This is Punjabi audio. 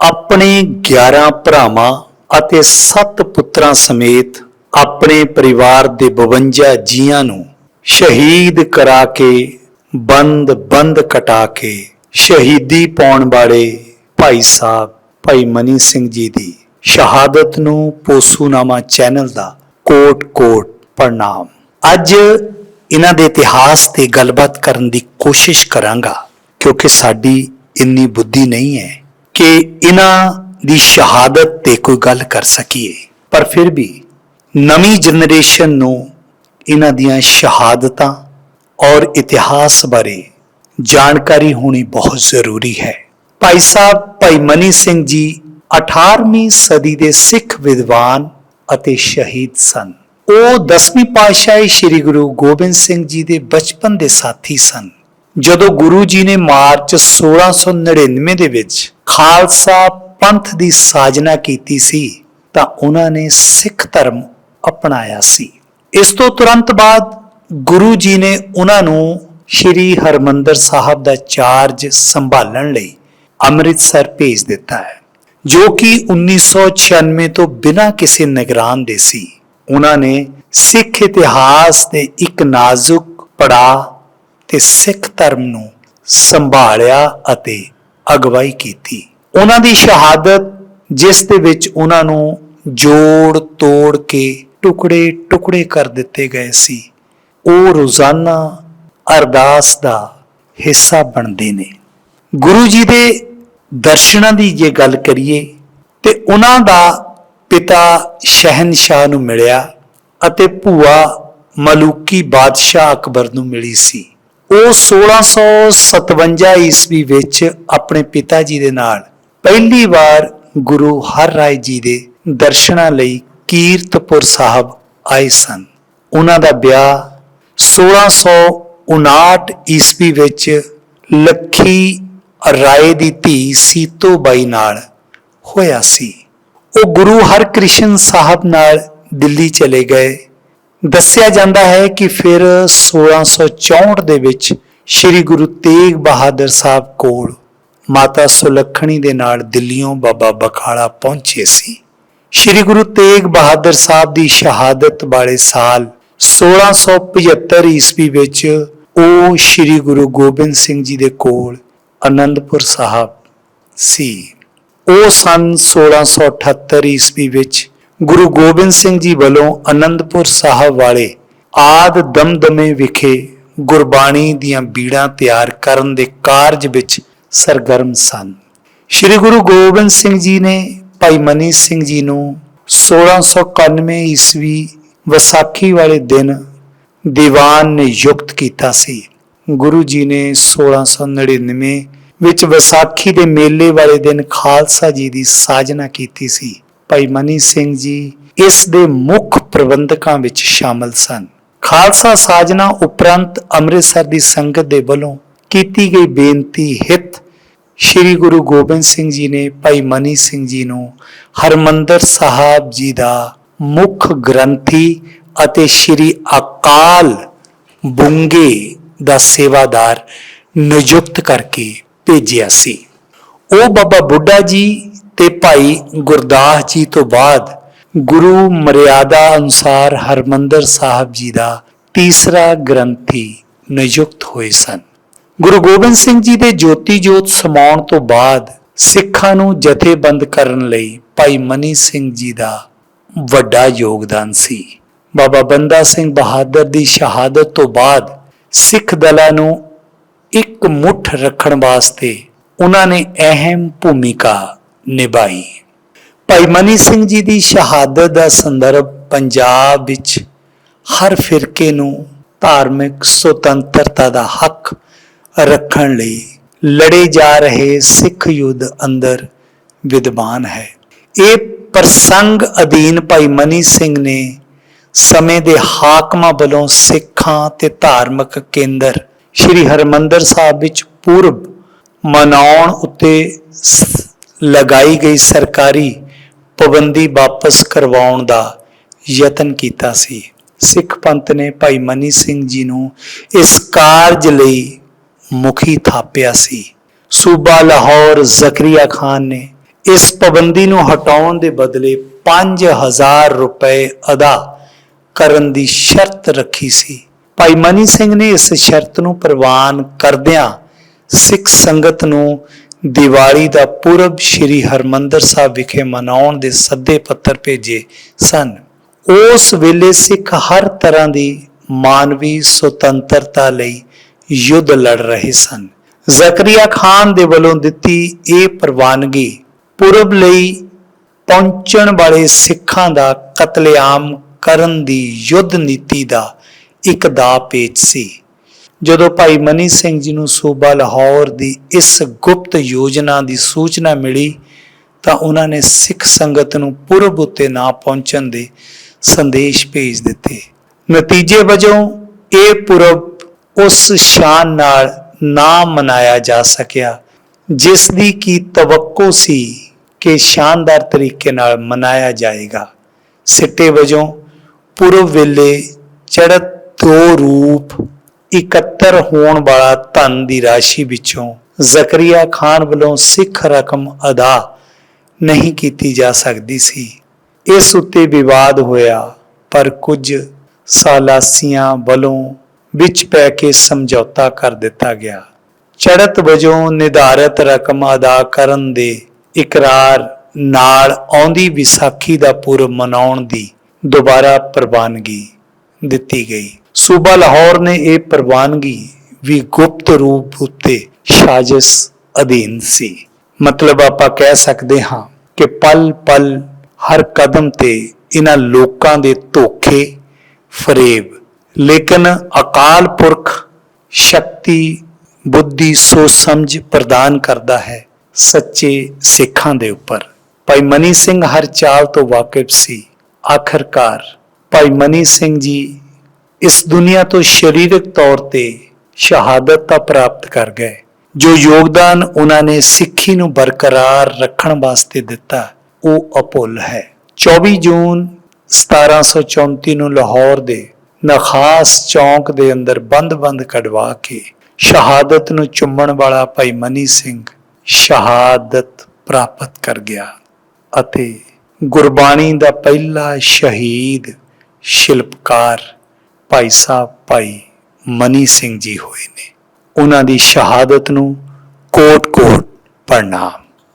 ਆਪਣੇ 11 ਭਰਾਵਾਂ ਅਤੇ 7 ਪੁੱਤਰਾਂ ਸਮੇਤ ਆਪਣੇ ਪਰਿਵਾਰ ਦੇ 52 ਜੀਆਂ ਨੂੰ ਸ਼ਹੀਦ ਕਰਾ ਕੇ, ਬੰਦ ਬੰਦ ਕਟਾ ਕੇ ਸ਼ਹੀਦੀ ਪਾਉਣ ਵਾਲੇ ਭਾਈ ਸਾਹਿਬ, ਭਾਈ ਮਨੀ ਸਿੰਘ ਜੀ ਦੀ ਸ਼ਹਾਦਤ ਨੂੰ ਪੋਸੂਨਾਮਾ ਚੈਨਲ ਦਾ ਕੋਟ ਕੋਟ ਪ੍ਰਣਾਮ। ਅੱਜ ਇਹਨਾਂ ਦੇ ਇਤਿਹਾਸ ਤੇ ਗੱਲਬਾਤ ਕਰਨ ਦੀ ਕੋਸ਼ਿਸ਼ ਕਰਾਂਗਾ, ਕਿਉਂਕਿ ਸਾਡੀ ਇੰਨੀ ਬੁੱਧੀ ਨਹੀਂ ਹੈ। ਕਿ ਇਹਨਾਂ ਦੀ ਸ਼ਹਾਦਤ ਤੇ ਕੋਈ ਗੱਲ ਕਰ ਸਕੀਏ। ਪਰ ਫਿਰ ਵੀ ਨਵੀਂ ਜਨਰੇਸ਼ਨ ਨੂੰ ਇਹਨਾਂ ਦੀਆਂ ਸ਼ਹਾਦਤਾਂ ਔਰ ਇਤਿਹਾਸ ਬਾਰੇ ਜਾਣਕਾਰੀ ਹੋਣੀ ਬਹੁਤ ਜ਼ਰੂਰੀ ਹੈ। ਭਾਈ ਸਾਹਿਬ, ਭਾਈ ਮਨੀ ਸਿੰਘ ਜੀ 18ਵੀਂ ਸਦੀ ਦੇ ਸਿੱਖ ਵਿਦਵਾਨ ਅਤੇ ਸ਼ਹੀਦ ਸਨ। ਉਹ 10ਵੀਂ ਪਾਤਸ਼ਾਹੀ ਸ੍ਰੀ ਗੁਰੂ ਗੋਬਿੰਦ ਸਿੰਘ ਜੀ ਦੇ ਬਚਪਨ ਦੇ ਸਾਥੀ ਸਨ। ਜਦੋਂ ਗੁਰੂ ਜੀ ਨੇ ਮਾਰਚ 1699 ਦੇ ਵਿੱਚ ਖਾਲਸਾ ਪੰਥ ਦੀ ਸਾਜਨਾ ਕੀਤੀ ਸੀ, ਤਾਂ ਉਹਨਾਂ ਨੇ ਸਿੱਖ ਧਰਮ ਅਪਣਾਇਆ ਸੀ। ਇਸ ਤੋਂ ਤੁਰੰਤ ਬਾਅਦ ਗੁਰੂ ਜੀ ਨੇ ਉਹਨਾਂ ਨੂੰ ਸ੍ਰੀ ਹਰਮੰਦਰ ਸਾਹਿਬ ਦਾ ਚਾਰਜ ਸੰਭਾਲਣ ਲਈ ਅੰਮ੍ਰਿਤਸਰ ਭੇਜ ਦਿੱਤਾ ਹੈ, ਜੋ ਕਿ 1996 ਤੋਂ ਬਿਨਾਂ ਕਿਸੇ ਨਿਗਰਾਨ ਦੇ ਸੀ। ਉਹਨਾਂ ਨੇ ਸਿੱਖ ਇਤਿਹਾਸ ਦੇ ਇੱਕ ਨਾਜ਼ੁਕ ਪੜਾਅ ਤੇ ਸਿੱਖ ਧਰਮ ਨੂੰ ਸੰਭਾਲਿਆ ਅਤੇ ਅਗਵਾਈ ਕੀਤੀ। ਉਹਨਾਂ ਦੀ ਸ਼ਹਾਦਤ, ਜਿਸ ਦੇ ਵਿੱਚ ਉਹਨਾਂ ਨੂੰ ਜੋੜ ਤੋੜ ਕੇ ਟੁਕੜੇ ਟੁਕੜੇ ਕਰ ਦਿੱਤੇ ਗਏ ਸੀ। ਉਹ ਰੋਜ਼ਾਨਾ ਅਰਦਾਸ ਦਾ ਹਿੱਸਾ ਬਣਦੇ ਨੇ। ਗੁਰੂ ਜੀ ਦੇ ਦਰਸ਼ਨਾਂ ਦੀ ਜੇ ਗੱਲ ਕਰੀਏ, ਤੇ ਉਹਨਾਂ ਦਾ ਪਿਤਾ ਸ਼ਹਿਨशाह ਨੂੰ ਮਿਲਿਆ ਅਤੇ ਭੂਆ ਮਲੂਕੀ ਬਾਦਸ਼ਾਹ ਅਕਬਰ ਨੂੰ ਮਿਲੀ ਸੀ। ਉਹ 1657 ਈਸਵੀ ਵਿੱਚ ਆਪਣੇ ਪਿਤਾ ਜੀ ਦੇ ਨਾਲ ਪਹਿਲੀ ਵਾਰ ਗੁਰੂ ਹਰ ਰਾਏ ਜੀ ਦੇ ਦਰਸ਼ਨਾਂ ਲਈ ਕੀਰਤਪੁਰ ਸਾਹਿਬ ਆਏ ਸਨ। ਉਹਨਾਂ ਦਾ ਵਿਆਹ 1659 ਈਸਵੀ ਵਿੱਚ ਲੱਖੀ ਰਾਏ ਦੀ ਧੀ ਸੀਤੋ ਬਾਈ ਨਾਲ ਹੋਇਆ ਸੀ। ਉਹ ਗੁਰੂ ਹਰਕ੍ਰਿਸ਼ਨ ਸਾਹਿਬ ਨਾਲ ਦਿੱਲੀ ਚਲੇ ਗਏ। ਦੱਸਿਆ ਜਾਂਦਾ ਹੈ ਕਿ ਫਿਰ 1664 ਦੇ ਵਿੱਚ ਸ੍ਰੀ ਗੁਰੂ ਤੇਗ ਬਹਾਦਰ ਸਾਹਿਬ ਕੋਲ ਮਾਤਾ ਸੁਲੱਖਣੀ ਦੇ ਨਾਲ ਦਿੱਲੀੋਂ ਬਾਬਾ ਬਖਾਲਾ ਪਹੁੰਚੇ ਸੀ। ਸ੍ਰੀ ਗੁਰੂ ਤੇਗ ਬਹਾਦਰ ਸਾਹਿਬ ਦੀ ਸ਼ਹਾਦਤ ਵਾਲੇ ਸਾਲ 1675 ਈਸਵੀ ਵਿੱਚ ਉਹ ਸ੍ਰੀ ਗੁਰੂ ਗੋਬਿੰਦ ਸਿੰਘ ਜੀ ਦੇ ਕੋਲ ਅਨੰਦਪੁਰ ਸਾਹਿਬ ਸੀ। ਉਹ ਸਨ 1678 ਈਸਵੀ ਵਿੱਚ ਗੁਰੂ ਗੋਬਿੰਦ ਸਿੰਘ ਜੀ ਵੱਲੋਂ ਆਨੰਦਪੁਰ ਸਾਹਿਬ ਵਾਲੇ ਆਦ ਦਮਦਮੇ ਵਿਖੇ ਗੁਰਬਾਣੀ ਦੀਆਂ ਬੀੜਾਂ ਤਿਆਰ ਕਰਨ ਦੇ ਕਾਰਜ ਵਿੱਚ ਸਰਗਰਮ ਸਨ। ਸ੍ਰੀ ਗੁਰੂ ਗੋਬਿੰਦ ਸਿੰਘ ਜੀ ਨੇ ਭਾਈ ਮਨੀ ਸਿੰਘ ਜੀ ਨੂੰ 1691 ਈਸਵੀ ਵਿਸਾਖੀ ਵਾਲੇ ਦਿਨ ਦੀਵਾਨ ਨਿਯੁਕਤ ਕੀਤਾ ਸੀ। ਗੁਰੂ ਜੀ ਨੇ 1699 ਵਿੱਚ ਵਿਸਾਖੀ ਦੇ ਮੇਲੇ ਵਾਲੇ ਦਿਨ ਖਾਲਸਾ ਜੀ ਦੀ ਸਾਜਨਾ ਕੀਤੀ ਸੀ। ਭਾਈ ਮਨੀ ਸਿੰਘ ਜੀ ਇਸ ਦੇ ਮੁੱਖ ਪ੍ਰਬੰਧਕਾਂ ਵਿੱਚ ਸ਼ਾਮਲ ਸਨ। ਖਾਲਸਾ ਸਾਜਨਾ ਉਪਰੰਤ ਅੰਮ੍ਰਿਤਸਰ ਦੀ ਸੰਗਤ ਦੇ ਵੱਲੋਂ ਕੀਤੀ ਗਈ ਬੇਨਤੀ ਹਿਤ ਸ੍ਰੀ ਗੁਰੂ ਗੋਬਿੰਦ ਸਿੰਘ ਜੀ ਨੇ ਭਾਈ ਮਨੀ ਸਿੰਘ ਜੀ ਨੂੰ ਹਰਮੰਦਰ ਸਾਹਿਬ ਜੀ ਦਾ ਮੁੱਖ ਗ੍ਰੰਥੀ ਅਤੇ ਸ੍ਰੀ ਅਕਾਲ ਬੁੰਗੇ ਦਾ ਸੇਵਾਦਾਰ ਨਿਯੁਕਤ ਕਰਕੇ ਭੇਜਿਆ ਸੀ। ਉਹ ਬਾਬਾ ਬੁੱਢਾ ਜੀ ਤੇ ਭਾਈ ਗੁਰਦਾਸ ਜੀ ਤੋਂ ਬਾਅਦ ਗੁਰੂ ਮਰਿਆਦਾ ਅਨੁਸਾਰ ਹਰਮੰਦਰ ਸਾਹਿਬ ਜੀ ਦਾ ਤੀਸਰਾ ਗ੍ਰੰਥੀ ਨਿਯੁਕਤ ਹੋਏ ਸਨ। ਗੁਰੂ ਗੋਬਿੰਦ ਸਿੰਘ ਜੀ ਦੇ ਜੋਤੀ ਜੋਤ ਸਮਾਉਣ ਤੋਂ ਬਾਅਦ ਸਿੱਖਾਂ ਨੂੰ ਜਥੇਬੰਦ ਕਰਨ ਲਈ ਭਾਈ ਮਨੀ ਸਿੰਘ ਜੀ ਦਾ ਵੱਡਾ ਯੋਗਦਾਨ ਸੀ। ਬਾਬਾ ਬੰਦਾ ਸਿੰਘ ਬਹਾਦਰ ਦੀ ਸ਼ਹਾਦਤ ਤੋਂ ਬਾਅਦ ਸਿੱਖ ਦਲਾਂ ਨੂੰ ਇੱਕ ਮੁੱਠ ਰੱਖਣ ਵਾਸਤੇ ਉਹਨਾਂ ਨੇ ਅਹਿਮ ਭੂਮਿਕਾ ਨਿਭਾਈ। ਭਾਈ ਮਨੀ ਸਿੰਘ ਜੀ ਦੀ ਸ਼ਹਾਦਤ ਦਾ ਸੰਦਰਭ ਪੰਜਾਬ ਵਿੱਚ ਹਰ ਫਿਰਕੇ ਨੂੰ ਧਾਰਮਿਕ ਸੁਤੰਤਰਤਾ ਦਾ ਹੱਕ ਰੱਖਣ ਲਈ ਲੜੇ ਜਾ ਰਹੇ ਸਿੱਖ ਯੁੱਧ ਅੰਦਰ ਵਿਦਵਾਨ ਹੈ। ਇਹ ਪ੍ਰਸੰਗ ਅਧੀਨ ਭਾਈ ਮਨੀ ਸਿੰਘ ਨੇ ਸਮੇਂ ਦੇ ਹਾਕਮਾਂ ਵੱਲੋਂ ਸਿੱਖਾਂ ਤੇ ਧਾਰਮਿਕ ਕੇਂਦਰ ਸ੍ਰੀ ਹਰਮੰਦਰ ਸਾਹਿਬ ਵਿੱਚ ਪੂਰਬ ਮਨਾਉਣ ਉੱਤੇ ਲਗਾਈ ਗਈ ਸਰਕਾਰੀ ਪਾਬੰਦੀ ਵਾਪਸ ਕਰਵਾਉਣ ਦਾ ਯਤਨ ਕੀਤਾ ਸੀ। ਸਿੱਖ ਪੰਥ ਨੇ ਭਾਈ ਮਨੀ ਸਿੰਘ ਜੀ ਨੂੰ ਇਸ ਕਾਰਜ ਲਈ ਮੁਖੀ ਥਾਪਿਆ ਸੀ। ਸੂਬਾ ਲਾਹੌਰ ਜ਼ਕਰੀਆ ਖਾਨ ਨੇ ਇਸ ਪਾਬੰਦੀ ਨੂੰ ਹਟਾਉਣ ਦੇ ਬਦਲੇ 5000 ਰੁਪਏ ਅਦਾ ਕਰਨ ਦੀ ਸ਼ਰਤ ਰੱਖੀ ਸੀ। ਭਾਈ ਮਨੀ ਸਿੰਘ ਨੇ ਇਸ ਸ਼ਰਤ ਨੂੰ ਪ੍ਰਵਾਨ ਕਰਦਿਆਂ ਸਿੱਖ ਸੰਗਤ ਨੂੰ ਦੀਵਾਲੀ ਦਾ ਪੁਰਬ ਸ੍ਰੀ ਹਰਮੰਦਰ ਸਾਹਿਬ ਵਿਖੇ ਮਨਾਉਣ ਦੇ ਸੱਦੇ ਪੱਤਰ ਭੇਜੇ ਸਨ। ਉਸ ਵੇਲੇ ਸਿੱਖ ਹਰ ਤਰ੍ਹਾਂ ਦੀ ਮਾਨਵੀ ਸੁਤੰਤਰਤਾ ਲਈ ਯੁੱਧ ਲੜ ਰਹੇ ਸਨ। ਜ਼ਕਰੀਆ ਖਾਨ ਦੇ ਵੱਲੋਂ ਦਿੱਤੀ ਇਹ ਪ੍ਰਵਾਨਗੀ ਪੁਰਬ ਲਈ ਪਹੁੰਚਣ ਵਾਲੇ ਸਿੱਖਾਂ ਦਾ ਕਤਲੇਆਮ ਕਰਨ ਦੀ ਯੁੱਧ ਨੀਤੀ ਦਾ ਇੱਕ ਦਾ ਪੇਚ ਸੀ। ਜਦੋਂ ਭਾਈ ਮਨੀ ਸਿੰਘ ਜੀ ਨੂੰ ਸੂਬਾ ਲਾਹੌਰ ਦੀ ਇਸ ਗੁਪਤ ਯੋਜਨਾ ਦੀ ਸੂਚਨਾ ਮਿਲੀ, ਤਾਂ ਉਹਨਾਂ ਨੇ ਸਿੱਖ ਸੰਗਤ ਨੂੰ ਪੁਰਬ ਉੱਤੇ ਨਾ ਪਹੁੰਚਣ ਦੇ ਸੰਦੇਸ਼ ਭੇਜ ਦਿੱਤੇ। ਨਤੀਜੇ ਵਜੋਂ ਇਹ ਪੁਰਬ ਉਸ ਸ਼ਾਨ ਨਾਲ ਨਾ ਮਨਾਇਆ ਜਾ ਸਕਿਆ, ਜਿਸ ਦੀ ਕੀ ਤਵੱਕੋ ਸੀ ਕਿ ਸ਼ਾਨਦਾਰ ਤਰੀਕੇ ਨਾਲ ਮਨਾਇਆ ਜਾਏਗਾ। ਸਿੱਟੇ ਵਜੋਂ ਪੁਰਬ ਵੇਲੇ ਚੜ੍ਹਤ ਦੋ ਰੂਪ ਇਕੱਤਰ ਹੋਣ ਵਾਲਾ ਧਨ ਦੀ ਰਾਸ਼ੀ ਵਿੱਚੋਂ ਜ਼ਕਰੀਆ ਖਾਨ ਵੱਲੋਂ ਸਿੱਖ ਰਕਮ ਅਦਾ ਨਹੀਂ ਕੀਤੀ ਜਾ ਸਕਦੀ ਸੀ। ਇਸ ਉੱਤੇ ਵਿਵਾਦ ਹੋਇਆ, ਪਰ ਕੁਝ ਸਾਲਾਸੀਆਂ ਵੱਲੋਂ ਵਿੱਚ ਪੈ ਕੇ ਸਮਝੌਤਾ ਕਰ ਦਿੱਤਾ ਗਿਆ। ਚੜਤ ਵਜੋਂ ਨਿਰਧਾਰਤ ਰਕਮ ਅਦਾ ਕਰਨ ਦੇ ਇਕਰਾਰ ਨਾਲ ਆਉਂਦੀ ਵਿਸਾਖੀ ਦਾ ਪੁਰਬ ਮਨਾਉਣ ਦੀ ਦੁਬਾਰਾ ਪ੍ਰਵਾਨਗੀ ਦਿੱਤੀ ਗਈ। ਸੂਬਾ ਲਾਹੌਰ ਨੇ ਇਹ ਪ੍ਰਵਾਨਗੀ ਵੀ ਗੁਪਤ ਰੂਪ ਉੱਤੇ ਸਾਜ਼ਿਸ਼ ਅਧੀਨ ਸੀ। ਮਤਲਬ ਆਪਾਂ ਕਹਿ ਸਕਦੇ ਹਾਂ ਕਿ ਪਲ ਪਲ ਹਰ ਕਦਮ ਤੇ ਇਹਨਾਂ ਲੋਕਾਂ ਦੇ ਧੋਖੇ, ਫਰੇਬ, ਲੇਕਿਨ ਅਕਾਲ ਪੁਰਖ ਸ਼ਕਤੀ, ਬੁੱਧੀ, ਸੋਚ ਸਮਝ ਪ੍ਰਦਾਨ ਕਰਦਾ ਹੈ ਸੱਚੇ ਸਿੱਖਾਂ ਦੇ ਉੱਪਰ। ਭਾਈ ਮਨੀ ਸਿੰਘ ਹਰ ਚਾਲ ਤੋਂ ਵਾਕਿਫ ਸੀ। ਆਖਰਕਾਰ ਭਾਈ ਮਨੀ ਸਿੰਘ ਜੀ ਇਸ ਦੁਨੀਆ ਤੋਂ ਸਰੀਰਕ ਤੌਰ ਤੇ ਸ਼ਹਾਦਤ ਤਾਂ ਪ੍ਰਾਪਤ ਕਰ ਗਏ। ਜੋ ਯੋਗਦਾਨ ਉਹਨਾਂ ਨੇ ਸਿੱਖੀ ਨੂੰ ਬਰਕਰਾਰ ਰੱਖਣ ਵਾਸਤੇ ਦਿੱਤਾ, ਉਹ ਅਪੁੱਲ ਹੈ। 24 ਜੂਨ 1734 ਨੂੰ ਲਾਹੌਰ ਦੇ ਨਖਾਸ ਚੌਂਕ ਦੇ ਅੰਦਰ ਬੰਦ-ਬੰਦ ਕਢਵਾ ਕੇ ਸ਼ਹਾਦਤ ਨੂੰ ਚੁੰਮਣ ਵਾਲਾ ਭਾਈ ਮਨੀ ਸਿੰਘ ਸ਼ਹਾਦਤ ਪ੍ਰਾਪਤ ਕਰ ਗਿਆ ਅਤੇ ਗੁਰਬਾਣੀ ਦਾ ਪਹਿਲਾ ਸ਼ਹੀਦ ਸ਼ਿਲਪਕਾਰ ਭਾਈ ਸਾਹਿਬ ਭਾਈ ਮਨੀ ਸਿੰਘ ਜੀ ਹੋਏ ਨੇ। ਉਹਨਾਂ ਦੀ ਸ਼ਹਾਦਤ ਨੂੰ ਕੋਟ-ਕੋਟ ਪ੍ਰਣਾਮ।